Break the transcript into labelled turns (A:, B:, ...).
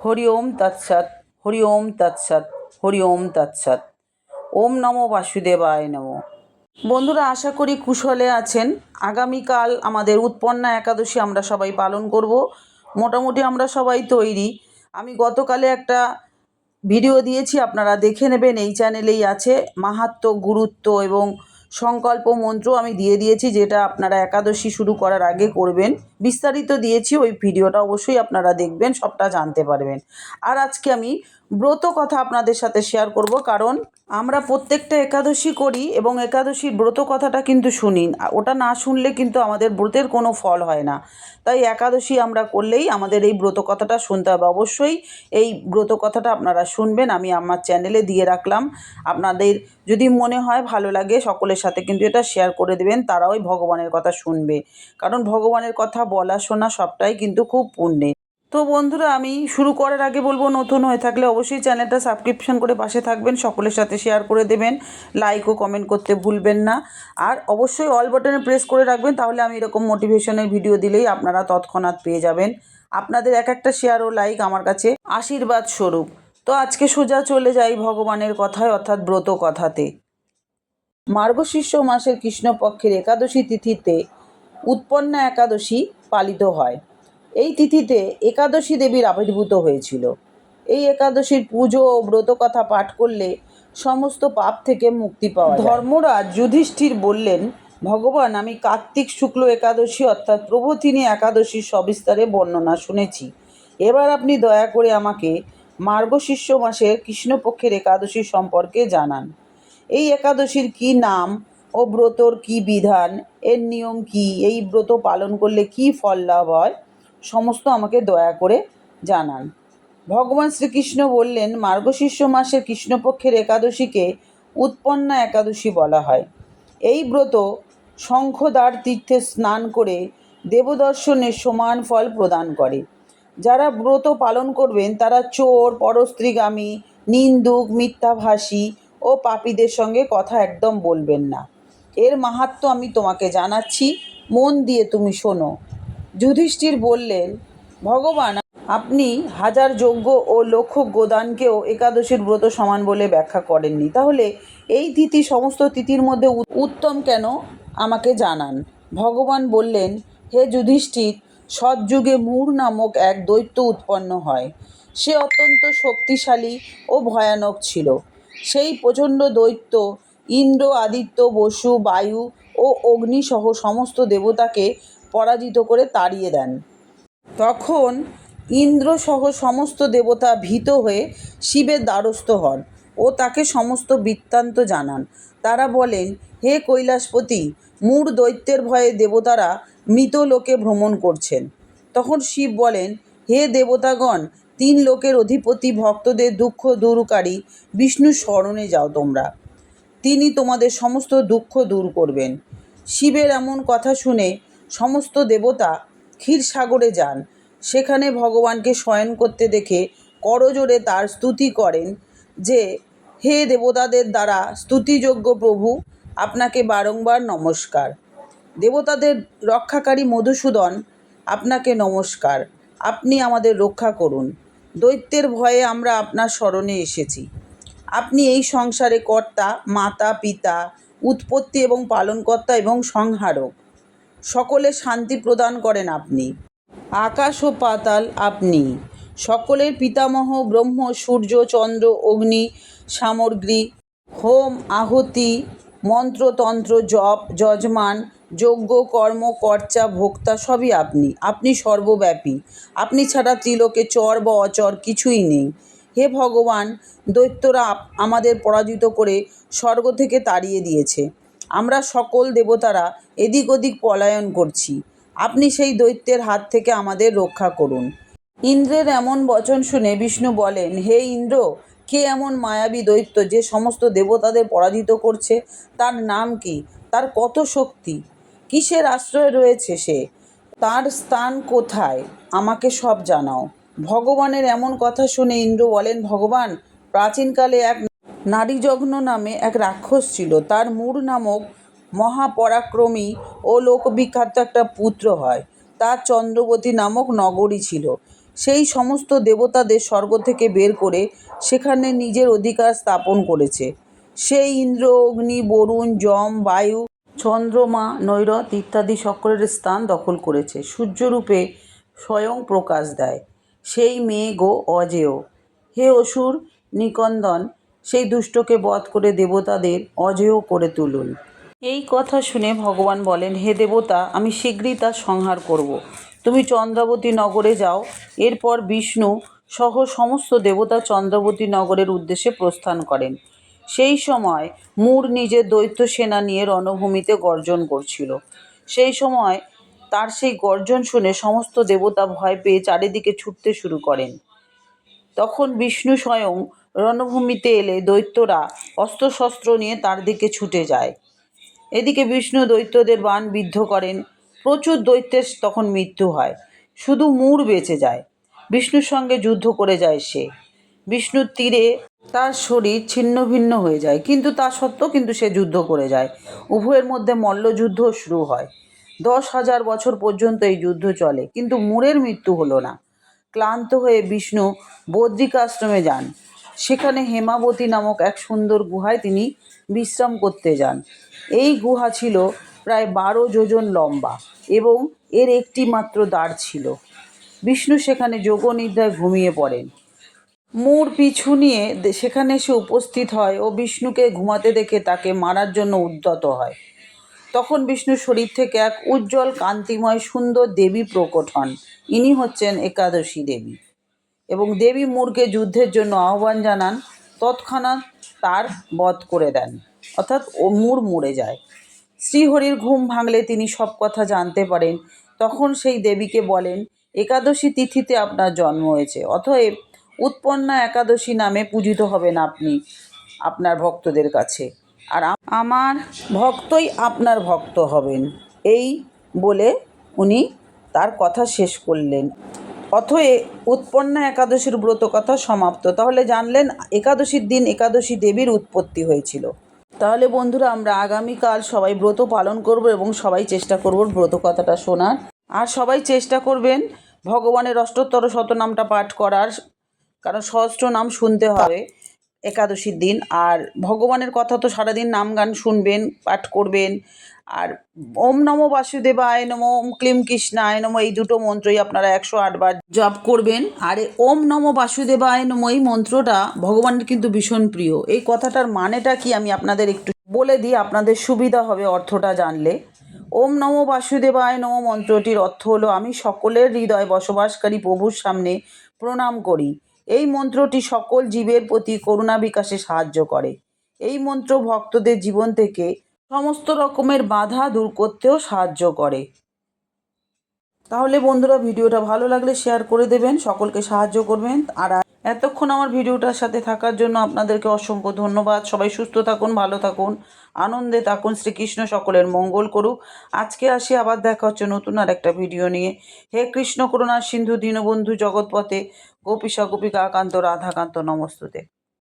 A: হরি ওম তৎসৎ, হরি ওম তৎসৎ, হরি ওম তৎসৎ। ওম নমো বাসুদেবায় নমো। বন্ধুরা, আশা করি কুশলে আছেন। আগামীকাল আমাদের উৎপন্না একাদশী আমরা সবাই পালন করব। মোটামুটি আমরা সবাই তৈরি। আমি গতকালে একটা ভিডিও দিয়েছি, আপনারা দেখে নেবেন, এই চ্যানেলেই আছে। মাহাত্ম গুরুত্ব এবং সংকল্প মন্ত্র আমি দিয়ে দিয়েছি, যেটা আপনারা একাদশী শুরু করার আগে করবেন। বিস্তারিত দিয়েছি, ওই ভিডিওটা অবশ্যই আপনারা দেখবেন, সবটা জানতে পারবেন। আর আজকে আমি ব্রত কথা আপনাদের সাথে শেয়ার করব, কারণ আমরা প্রত্যেকটা একাদশী করি এবং একাদশীর ব্রত কথাটা কিন্তু শুনি। ওটা না শুনলে কিন্তু আমাদের ব্রতের কোনো ফল হয় না। তাই একাদশী আমরা করলেই আমাদের এই ব্রত কথাটা শুনতে হবে। অবশ্যই এই ব্রত কথাটা আপনারা শুনবেন, আমি আমার চ্যানেলে দিয়ে রাখলাম। আপনাদের যদি মনে হয় ভালো লাগে, সকলের সাথে কিন্তু এটা শেয়ার করে দেবেন, তারাও ভগবানের কথা শুনবে। কারণ ভগবানের কথা বলা শোনা সবটাই কিন্তু খুব পুণ্যে তো বন্ধুরা, আমি শুরু করার আগে বলব, নতুন হয়ে থাকলে অবশ্যই চ্যানেলটা সাবস্ক্রিপশন করে পাশে থাকবেন, সকলের সাথে শেয়ার করে দেবেন লাইক ও কমেন্ট করতে ভুলবেন না। আর অবশ্যই অল বাটনে প্রেস করে রাখবেন, তাহলে আমি এরকম মোটিভেশনের ভিডিও দিলেই আপনারা তৎক্ষণাৎ পেয়ে যাবেন। আপনাদের এক একটা শেয়ার ও লাইক আমার কাছে আশীর্বাদ স্বরূপ। তো আজকে সোজা চলে যাই ভগবানের কথায়, অর্থাৎ ব্রত কথাতে। মার্গশীর্ষ মাসের কৃষ্ণপক্ষের একাদশী তিথিতে উৎপন্না একাদশী পালিত হয়। এই তিথিতে একাদশী দেবীর আবির্ভূত হয়েছিল। এই একাদশীর পুজো ও ব্রত কথা পাঠ করলে সমস্ত পাপ থেকে মুক্তি পাওয়া ধর্মরাজ যুধিষ্ঠির বললেন, ভগবান, আমি কার্তিক শুক্ল একাদশী অর্থাৎ প্রভতিনী একাদশীর সবিস্তারে বর্ণনা শুনেছি। এবার আপনি দয়া করে আমাকে মার্গশীর্ষ মাসের কৃষ্ণপক্ষের একাদশী সম্পর্কে জানান। এই একাদশীর কি নাম ও ব্রতর কি বিধান? এর নিয়ম কি? এই ব্রত পালন করলে কি ফল লাভ হয়? সমস্ত আমাকে দয়া করে জানান। ভগবান শ্রীকৃষ্ণ বললেন মার্গশীর্ষ মাসের কৃষ্ণপক্ষের একাদশীকে উৎপন্না একাদশী বলা হয়। এই ব্রত শঙ্খদ্বার তীর্থে স্নান করে দেবদর্শনের সমান ফল প্রদান করে। যারা ব্রত পালন করবেন, তারা চোর, পরস্ত্রীগামী, নিন্দুক, মিথ্যাভাষী ও পাপীদের সঙ্গে কথা একদম বলবেন না। এর মাহাত্ম্য আমি তোমাকে জানাচ্ছি। মন দিয়ে তুমি শোনো। যুধিষ্ঠির বললেন, ভগবান, আপনি হাজার যজ্ঞ ও লক্ষ গোদানকেও একাদশীর ব্রত সমান বলে ব্যাখ্যা করেননি। তাহলে এই তিথি সমস্ত তিথির মধ্যে উত্তম কেন? আমাকে জানান। ভগবান বললেন, হে যুধিষ্ঠির, সৎযুগে মূর নামক এক দৈত্য উৎপন্ন হয়। সে অত্যন্ত শক্তিশালী ও ভয়ানক ছিল। সেই প্রচণ্ড দৈত্য, ইন্দ্র, আদিত্য, বসু, বায়ু ও অগ্নিসহ সমস্ত দেবতাকে পরাজিত করে তাড়িয়ে দেন। তখন ইন্দ্রসহ সমস্ত দেবতা ভীত হয়ে শিবের দ্বারস্থ হন ও তাকে সমস্ত বৃত্তান্ত জানান। তারা বলেন, হে কৈলাসপতি, মূর দৈত্যের ভয়ে দেবতারা মৃত লোকে ভ্রমণ করছেন। তখন শিব বলেন, হে দেবতাগণ, তিন লোকের অধিপতি ভক্তদের দুঃখ দূরকারী বিষ্ণু স্মরণে যাও তোমরা। তিনি তোমাদের সমস্ত দুঃখ দূর করবেন। শিবের এমন কথা শুনে সমস্ত দেবতা ক্ষীরসাগরে যান। সেখানে ভগবানকে শয়ন করতে দেখে করজোড়ে তার স্তুতি করেন যে, হে দেবতাদের দ্বারা স্তুতিযোগ্য প্রভু, আপনাকে বারংবার নমস্কার। দেবতাদের রক্ষাকারী মধুসূদন, আপনাকে নমস্কার। আপনি আমাদের রক্ষা করুন। দৈত্যের ভয়ে আমরা আপনার স্মরণে এসেছি। আপনি এই সংসারে কর্তা, মাতা, পিতা, উৎপত্তি এবং পালনকর্তা এবং সংহারক। সকলে শান্তি প্রদান করেন আপনি। আকাশ ও পাতাল আপনি। সকলের পিতামহ, ব্রহ্ম, সূর্য, চন্দ্র, অগ্নি, সামগ্রী, হোম, আহুতি মন্ত্রতন্ত্র জপ, যজমান, যজ্ঞ, কর্ম কর্চা ভোক্তা সবই আপনি। আপনি সর্বব্যাপী। আপনি ছাড়া ত্রিলোকে চর বা অচর কিছুই নেই। হে ভগবান, দৈত্যরা আমাদের পরাজিত করে স্বর্গ থেকে তাড়িয়ে দিয়েছে। আমরা সকল দেবতারা এদিক ওদিক পলায়ন করছি। আপনি সেই দৈত্যের হাত থেকে আমাদের রক্ষা করুন। ইন্দ্রের এমন বচন শুনে বিষ্ণু বলেন, হে ইন্দ্র, কে এমন মায়াবী দৈত্য যে সমস্ত দেবতাদের পরাজিত করছে? তার নাম কি? তার কত শক্তি? কিসের আশ্রয়ে রয়েছে সে? তার স্থান কোথায়? আমাকে সব জানাও। ভগবানের এমন কথা শুনে ইন্দ্র বলেন, ভগবান, প্রাচীনকালে এক নারীযজ্ঞ নামে এক রাক্ষস ছিল। তার মূর নামক মহাপরাক্রমী ও লোকবিখ্যাত একটা পুত্র হয়। তার চন্দ্রবতী নামক নগরী ছিল। সেই সমস্ত দেবতাদের স্বর্গ থেকে বের করে সেখানে নিজের অধিকার স্থাপন করেছে। সেই ইন্দ্র, অগ্নি, বরুণ, যম, বায়ু, চন্দ্রমা, নৈরথ ইত্যাদি সকলের স্থান দখল করেছে। সূর্যরূপে স্বয়ং প্রকাশ দেয়। সেই মেঘ ও অজেয়। হে অসুর, নিকন্দন সেই দুষ্টকে বধ করে দেবতাদের অজেয় করে তুলুন। এই কথা শুনে ভগবান বলেন, হে দেবতা, আমি শীঘ্রই তার সংহার করব। তুমি চন্দ্রাবতী নগরে যাও। এরপর বিষ্ণু সহ সমস্ত দেবতা চন্দ্রাবতী নগরের উদ্দেশ্যে প্রস্থান করেন। সেই সময় মূর নিজের দৈত্য সেনা নিয়ে রণভূমিতে গর্জন করছিল। সেই সময় তার সেই গর্জন শুনে সমস্ত দেবতা ভয় পেয়ে চারিদিকে ছুটতে শুরু করেন। তখন বিষ্ণু স্বয়ং রণভূমিতে এলে দৈত্যরা অস্ত্রশস্ত্র নিয়ে তার দিকে ছুটে যায়। এদিকে বিষ্ণু দৈত্যদের বাণ বিদ্ধ করেন। প্রচুর দৈত্যের তখন মৃত্যু হয়। শুধু মূর বেঁচে যায়। বিষ্ণুর সঙ্গে যুদ্ধ করে যায় সে। বিষ্ণুর তীরে তার শরীর ছিন্ন ভিন্ন হয়ে যায়। কিন্তু তা সত্ত্বেও কিন্তু সে যুদ্ধ করে যায়। উভয়ের মধ্যে মল্লযুদ্ধ শুরু হয়। দশ হাজার বছর পর্যন্ত এই যুদ্ধ চলে, কিন্তু মূরের মৃত্যু হলো না। ক্লান্ত হয়ে বিষ্ণু বদ্রিকাশ্রমে যান। সেখানে হেমাবতী নামক এক সুন্দর গুহায় তিনি বিশ্রাম করতে যান। এই গুহা ছিল প্রায় বারো যোজন লম্বা এবং এর একটি মাত্র দ্বার ছিল। বিষ্ণু সেখানে যোগনিদ্রায় ঘুমিয়ে পড়েন। মূর পিছু নিয়ে সেখানে এসে উপস্থিত হয় ও বিষ্ণুকে ঘুমাতে দেখে তাকে মারার জন্য উদ্যত হয়। তখন বিষ্ণুর শরীর থেকে এক উজ্জ্বল কান্তিময় সুন্দর দেবী প্রকট হন। ইনি হচ্ছেন একাদশী দেবী। এবং দেবী মূর্কে যুদ্ধের জন্য আহ্বান জানান, তৎক্ষণাৎ তার বধ করে দেন, অর্থাৎ ও মূর মরে যায়। শ্রীহরির ঘুম ভাঙলে তিনি সব কথা জানতে পারেন। তখন সেই দেবীকে বলেন, একাদশী তিথিতে আপনার জন্ম হয়েছে, অতএব উৎপন্না একাদশী নামে পূজিত হবেন আপনি, আপনার ভক্তদের কাছে। আর আমার ভক্তই আপনার ভক্ত হবেন। এই বলে উনি তার কথা শেষ করলেন। অথয়ে উৎপন্না একাদশীর ব্রত কথা সমাপ্ত। তাহলে জানলেন, একাদশীর দিন একাদশী দেবীর উৎপত্তি হয়েছিল। তাহলে বন্ধুরা, আমরা আগামীকাল সবাই ব্রত পালন করব এবং সবাই চেষ্টা করব ব্রত কথাটা শোনার। আর সবাই চেষ্টা করবেন ভগবানের অষ্টোত্তর শতনামটা পাঠ করার, কারণ সহস্র নাম শুনতে হবে একাদশীর দিন। আর ভগবানের কথা তো সারাদিন নাম গান শুনবেন, পাঠ করবেন। আর ওম নমো বাসুদেবায় নমো ওম ক্লিম কৃষ্ণায় নমো এই দুটো মন্ত্রই আপনারা একশো আটবার জপ করবেন। আর ওম নমো বাসুদেবায় নমো এই মন্ত্রটা ভগবানের কিন্তু ভীষণ প্রিয়। এই কথাটার মানেটা কি আমি আপনাদের একটু বলে দিই, আপনাদের সুবিধা হবে অর্থটা জানলে। ওম নমো বাসুদেবায় নমো মন্ত্রটির অর্থ হলো, আমি সকলের হৃদয় বসবাসকারী প্রভুর সামনে প্রণাম করি। এই মন্ত্রটি সকল জীবের প্রতি করুণা বিকাশে সাহায্য করে। এই মন্ত্র ভক্তদের জীবন থেকে সমস্ত রকমের বাধা দূর করতেও সাহায্য করে। তাহলে বন্ধুরা, ভিডিওটা ভালো লাগলে শেয়ার করে দেবেন, সকলকে সাহায্য করবেন। আর এতক্ষণ আমার ভিডিওটার সাথে থাকার জন্য আপনাদেরকে অসংখ্য ধন্যবাদ। সবাই সুস্থ থাকুন, ভালো থাকুন, আনন্দে থাকুন, শ্রীকৃষ্ণ সকলের মঙ্গল করুক। আজকে আসি, আবার দেখা হচ্ছে নতুন আর একটা ভিডিও নিয়ে। হে কৃষ্ণ করুণা সিন্ধু দীনবন্ধু জগৎপথে গোপীশা গোপিকা আকান্ত রাধাকান্ত নমস্তুতে।